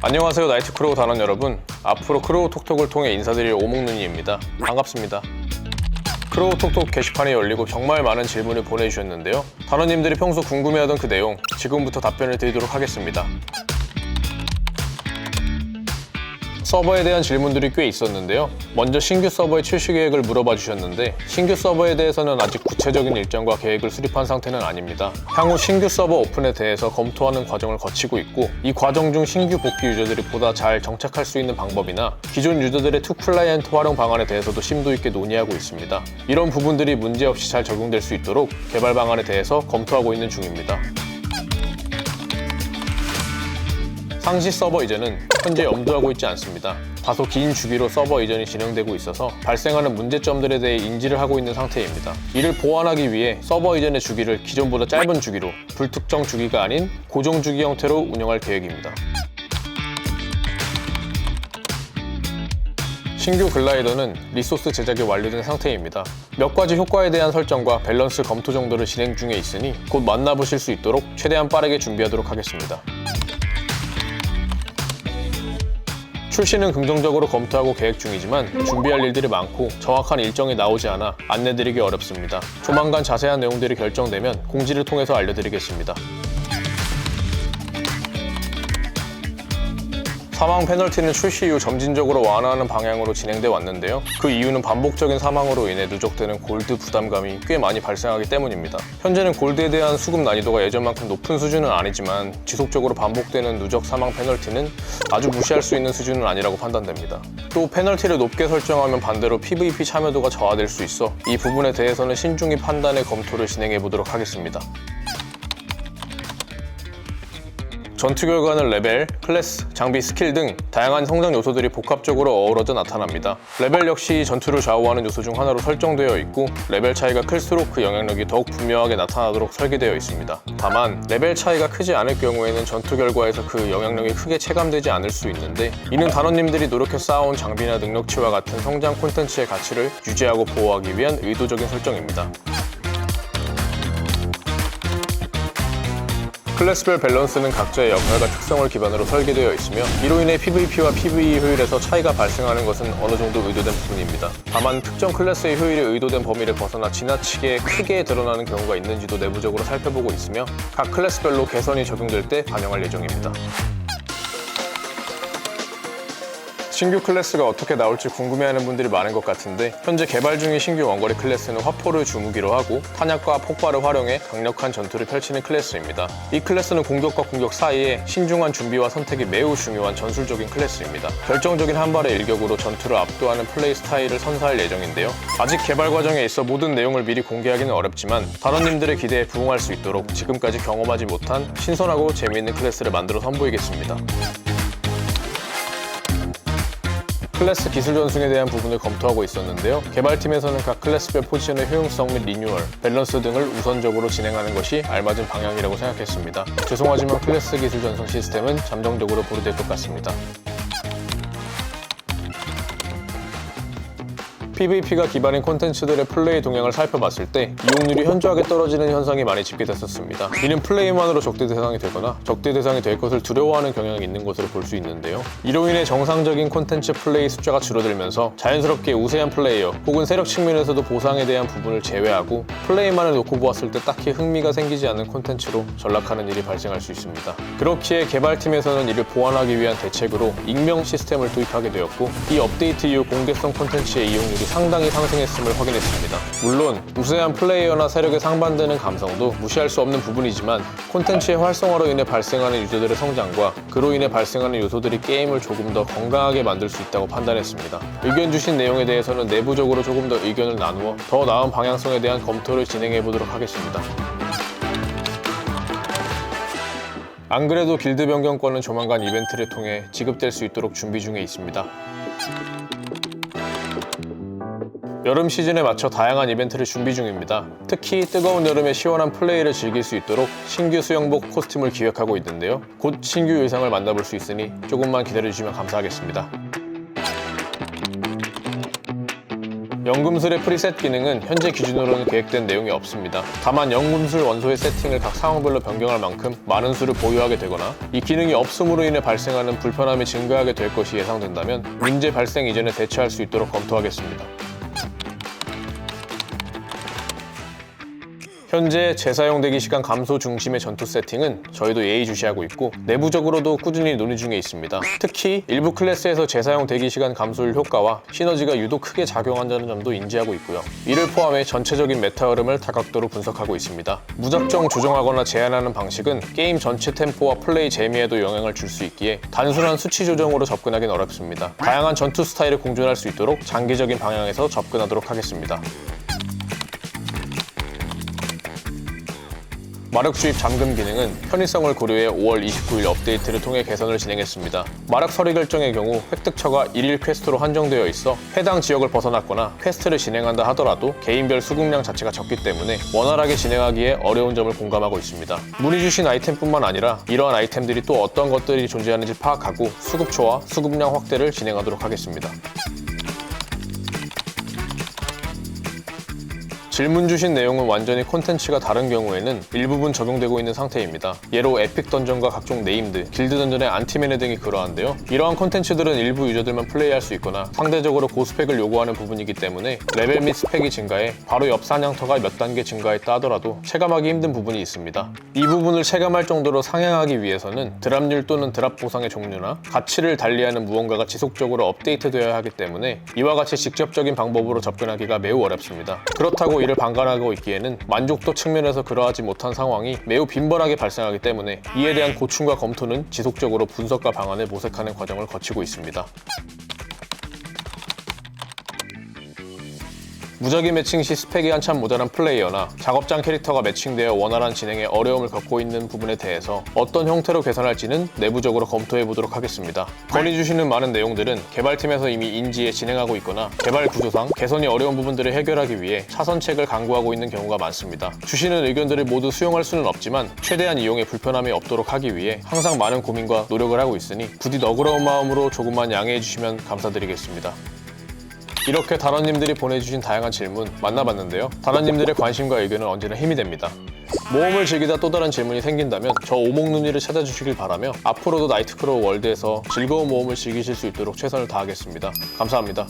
안녕하세요 나이트 크로우 단원 여러분. 앞으로 크로우 톡톡을 통해 인사드릴 오목눈이입니다. 반갑습니다. 크로우 톡톡 게시판이 열리고 정말 많은 질문을 보내주셨는데요. 단원님들이 평소 궁금해하던 그 내용 지금부터 답변을 드리도록 하겠습니다 서버에 대한 질문들이 꽤 있었는데요. 먼저 신규 서버의 출시 계획을 물어봐 주셨는데 신규 서버에 대해서는 아직 구체적인 일정과 계획을 수립한 상태는 아닙니다. 향후 신규 서버 오픈에 대해서 검토하는 과정을 거치고 있고 이 과정 중 신규 복귀 유저들이 보다 잘 정착할 수 있는 방법이나 기존 유저들의 투 클라이언트 활용 방안에 대해서도 심도 있게 논의하고 있습니다. 이런 부분들이 문제없이 잘 적용될 수 있도록 개발 방안에 대해서 검토하고 있는 중입니다. 상시 서버 이전은 현재 염두하고 있지 않습니다. 다소 긴 주기로 서버 이전이 진행되고 있어서 발생하는 문제점들에 대해 인지를 하고 있는 상태입니다. 이를 보완하기 위해 서버 이전의 주기를 기존보다 짧은 주기로 불특정 주기가 아닌 고정 주기 형태로 운영할 계획입니다. 신규 글라이더는 리소스 제작이 완료된 상태입니다. 몇 가지 효과에 대한 설정과 밸런스 검토 정도를 진행 중에 있으니 곧 만나보실 수 있도록 최대한 빠르게 준비하도록 하겠습니다. 출시는 긍정적으로 검토하고 계획 중이지만 준비할 일들이 많고 정확한 일정이 나오지 않아 안내드리기 어렵습니다. 조만간 자세한 내용들이 결정되면 공지를 통해서 알려드리겠습니다. 사망 페널티는 출시 이후 점진적으로 완화하는 방향으로 진행돼 왔는데요. 그 이유는 반복적인 사망으로 인해 누적되는 골드 부담감이 꽤 많이 발생하기 때문입니다. 현재는 골드에 대한 수급 난이도가 예전만큼 높은 수준은 아니지만 지속적으로 반복되는 누적 사망 페널티는 아주 무시할 수 있는 수준은 아니라고 판단됩니다. 또 페널티를 높게 설정하면 반대로 PVP 참여도가 저하될 수 있어 이 부분에 대해서는 신중히 판단의 검토를 진행해 보도록 하겠습니다. 전투 결과는 레벨, 클래스, 장비, 스킬 등 다양한 성장 요소들이 복합적으로 어우러져 나타납니다. 레벨 역시 전투를 좌우하는 요소 중 하나로 설정되어 있고 레벨 차이가 클수록 그 영향력이 더욱 분명하게 나타나도록 설계되어 있습니다. 다만 레벨 차이가 크지 않을 경우에는 전투 결과에서 그 영향력이 크게 체감되지 않을 수 있는데 이는 단원님들이 노력해 쌓아온 장비나 능력치와 같은 성장 콘텐츠의 가치를 유지하고 보호하기 위한 의도적인 설정입니다. 클래스별 밸런스는 각자의 역할과 특성을 기반으로 설계되어 있으며 이로 인해 PVP와 PVE 효율에서 차이가 발생하는 것은 어느 정도 의도된 부분입니다. 다만 특정 클래스의 효율이 의도된 범위를 벗어나 지나치게 크게 드러나는 경우가 있는지도 내부적으로 살펴보고 있으며 각 클래스별로 개선이 적용될 때 반영할 예정입니다. 신규 클래스가 어떻게 나올지 궁금해하는 분들이 많은 것 같은데 현재 개발 중인 신규 원거리 클래스는 화포를 주무기로 하고 탄약과 폭발을 활용해 강력한 전투를 펼치는 클래스입니다. 이 클래스는 공격과 공격 사이에 신중한 준비와 선택이 매우 중요한 전술적인 클래스입니다. 결정적인 한 발의 일격으로 전투를 압도하는 플레이 스타일을 선사할 예정인데요. 아직 개발 과정에 있어 모든 내용을 미리 공개하기는 어렵지만 단원님들의 기대에 부응할 수 있도록 지금까지 경험하지 못한 신선하고 재미있는 클래스를 만들어 선보이겠습니다. 클래스 기술 전승에 대한 부분을 검토하고 있었는데요. 개발팀에서는 각 클래스별 포지션의 효용성 및 리뉴얼, 밸런스 등을 우선적으로 진행하는 것이 알맞은 방향이라고 생각했습니다. 죄송하지만 클래스 기술 전승 시스템은 잠정적으로 보류될 것 같습니다. PVP가 기반인 콘텐츠들의 플레이 동향을 살펴봤을 때 이용률이 현저하게 떨어지는 현상이 많이 집계됐었습니다. 이는 플레이만으로 적대 대상이 되거나 적대 대상이 될 것을 두려워하는 경향이 있는 것으로 볼 수 있는데요. 이로 인해 정상적인 콘텐츠 플레이 숫자가 줄어들면서 자연스럽게 우세한 플레이어 혹은 세력 측면에서도 보상에 대한 부분을 제외하고 플레이만을 놓고 보았을 때 딱히 흥미가 생기지 않는 콘텐츠로 전락하는 일이 발생할 수 있습니다. 그렇기에 개발팀에서는 이를 보완하기 위한 대책으로 익명 시스템을 도입하게 되었고 이 업데이트 이후 공개성 콘텐츠의 이용률이 상당히 상승했음을 확인했습니다. 물론 우세한 플레이어나 세력에 상반되는 감성도 무시할 수 없는 부분이지만 콘텐츠의 활성화로 인해 발생하는 유저들의 성장과 그로 인해 발생하는 요소들이 게임을 조금 더 건강하게 만들 수 있다고 판단했습니다. 의견 주신 내용에 대해서는 내부적으로 조금 더 의견을 나누어 더 나은 방향성에 대한 검토를 진행해 보도록 하겠습니다. 안 그래도 길드 변경권은 조만간 이벤트를 통해 지급될 수 있도록 준비 중에 있습니다. 여름 시즌에 맞춰 다양한 이벤트를 준비 중입니다. 특히 뜨거운 여름에 시원한 플레이를 즐길 수 있도록 신규 수영복 코스튬을 기획하고 있는데요. 곧 신규 의상을 만나볼 수 있으니 조금만 기다려주시면 감사하겠습니다. 연금술의 프리셋 기능은 현재 기준으로는 계획된 내용이 없습니다. 다만 연금술 원소의 세팅을 각 상황별로 변경할 만큼 많은 수를 보유하게 되거나 이 기능이 없음으로 인해 발생하는 불편함이 증가하게 될 것이 예상된다면 문제 발생 이전에 대처할 수 있도록 검토하겠습니다. 현재 재사용 대기 시간 감소 중심의 전투 세팅은 저희도 예의주시하고 있고 내부적으로도 꾸준히 논의 중에 있습니다. 특히 일부 클래스에서 재사용 대기 시간 감소율 효과와 시너지가 유독 크게 작용한다는 점도 인지하고 있고요. 이를 포함해 전체적인 메타 흐름을 다각도로 분석하고 있습니다. 무작정 조정하거나 제한하는 방식은 게임 전체 템포와 플레이 재미에도 영향을 줄 수 있기에 단순한 수치 조정으로 접근하기는 어렵습니다. 다양한 전투 스타일을 공존할 수 있도록 장기적인 방향에서 접근하도록 하겠습니다. 마력 주입 잠금 기능은 편의성을 고려해 5월 29일 업데이트를 통해 개선을 진행했습니다. 마력 처리 결정의 경우 획득처가 1일 퀘스트로 한정되어 있어 해당 지역을 벗어났거나 퀘스트를 진행한다 하더라도 개인별 수급량 자체가 적기 때문에 원활하게 진행하기에 어려운 점을 공감하고 있습니다. 문의 주신 아이템뿐만 아니라 이러한 아이템들이 또 어떤 것들이 존재하는지 파악하고 수급초와 수급량 확대를 진행하도록 하겠습니다. 질문 주신 내용은 완전히 콘텐츠가 다른 경우에는 일부분 적용되고 있는 상태입니다. 예로 에픽 던전과 각종 네임드, 길드 던전의 안티메네 등이 그러한데요. 이러한 콘텐츠들은 일부 유저들만 플레이할 수 있거나 상대적으로 고스펙을 요구하는 부분이기 때문에 레벨 및 스펙이 증가해 바로 옆 사냥터가 몇 단계 증가했다 하더라도 체감하기 힘든 부분이 있습니다. 이 부분을 체감할 정도로 상향하기 위해서는 드랍률 또는 드랍 보상의 종류나 가치를 달리하는 무언가가 지속적으로 업데이트되어야 하기 때문에 이와 같이 직접적인 방법으로 접근하기가 매우 어렵습니다. 그렇다고 이를 방관하고 있기에는 만족도 측면에서 그러하지 못한 상황이 매우 빈번하게 발생하기 때문에 이에 대한 고충과 검토는 지속적으로 분석과 방안을 모색하는 과정을 거치고 있습니다. 무작위 매칭 시 스펙이 한참 모자란 플레이어나 작업장 캐릭터가 매칭되어 원활한 진행에 어려움을 겪고 있는 부분에 대해서 어떤 형태로 개선할지는 내부적으로 검토해 보도록 하겠습니다. 건의 주시는 많은 내용들은 개발팀에서 이미 인지해 진행하고 있거나 개발 구조상 개선이 어려운 부분들을 해결하기 위해 차선책을 강구하고 있는 경우가 많습니다. 주시는 의견들을 모두 수용할 수는 없지만 최대한 이용에 불편함이 없도록 하기 위해 항상 많은 고민과 노력을 하고 있으니 부디 너그러운 마음으로 조금만 양해해 주시면 감사드리겠습니다. 이렇게 단원님들이 보내주신 다양한 질문 만나봤는데요. 단원님들의 관심과 의견은 언제나 힘이 됩니다. 모험을 즐기다 또 다른 질문이 생긴다면 저 오목눈이를 찾아주시길 바라며 앞으로도 나이트크로우 월드에서 즐거운 모험을 즐기실 수 있도록 최선을 다하겠습니다. 감사합니다.